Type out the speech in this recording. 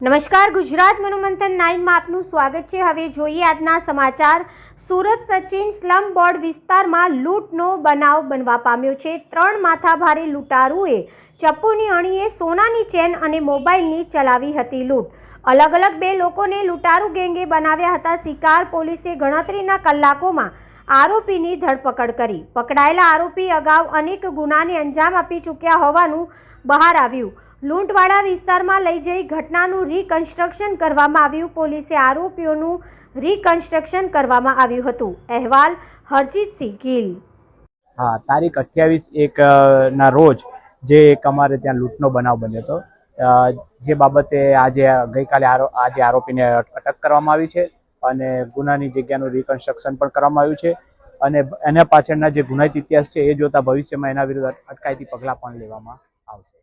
નમસ્કાર, ગુજરાત મનોમંથન નાઇનમાં આપનું સ્વાગત છે. હવે જોઈએ આજના સમાચાર. સુરત સચિન સ્લમ બોર્ડ વિસ્તારમાં લૂંટનો બનાવ બનવા પામ્યો છે. ત્રણ માથાભારે લૂંટારુએ ચપ્પુની અણીએ સોનાની ચેન અને મોબાઈલની ચલાવી હતી લૂંટ. અલગ અલગ બે લોકોને લૂંટારુ ગેંગે બનાવ્યા હતા. શિકાર પોલીસે ગણતરીના કલાકોમાં આરોપીની ધરપકડ કરી. પકડાયેલા આરોપી અગાઉ અનેક ગુનાને અંજામ આપી ચૂક્યા હોવાનું બહાર આવ્યું. લૂંટવાળા વિસ્તારમાં લઈ જઈ ઘટનાનું રિકન્સ્ટ્રક્શન કરવામાં આવ્યું. પોલીસે આરોપીઓનું રિકન્સ્ટ્રક્શન કરવામાં આવ્યું હતું. અહેવાલ હરજીતસિંહ ગીલ. હા, તારીખ અઠ્યાવીસ એક ના રોજ જે એક અમારે ત્યાં લૂંટનો બનાવ બન્યો હતો. જે બાબતે આજે ગઈકાલે આજે આરોપીને અટક કરવામાં આવી છે અને ગુનાની જગ્યાનું રિકન્સ્ટ્રક્શન પણ કરવામાં આવ્યું છે અને એના પાછળના જે ગુનાહિત ઇતિહાસ છે એ જોતા ભવિષ્યમાં એના વિરુદ્ધ અટકાયતી પગલાં પણ લેવામાં આવશે.